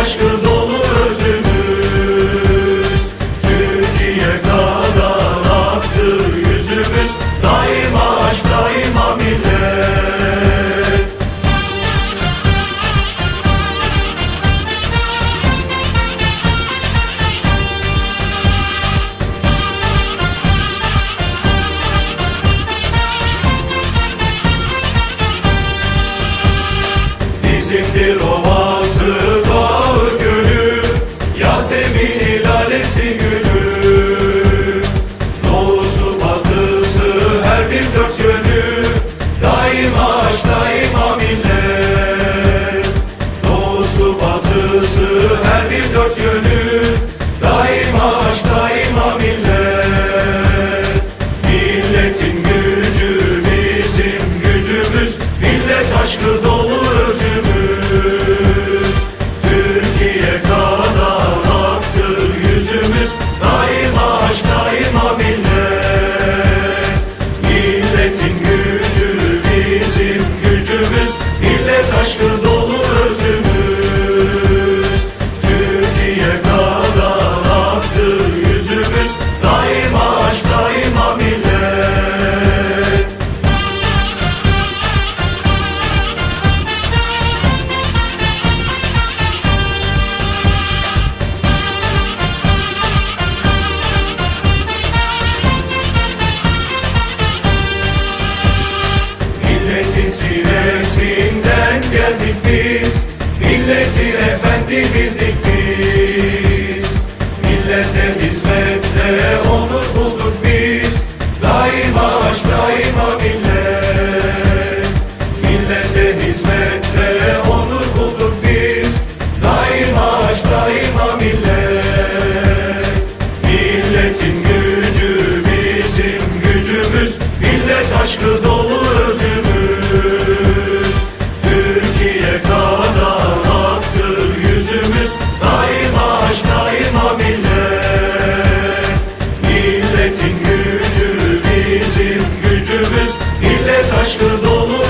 aşkı aşkı dolu özümüz. Türkiye kadar haktır yüzümüz. sinesinden geldik biz. Milleti efendi bildik. aşkı dolu.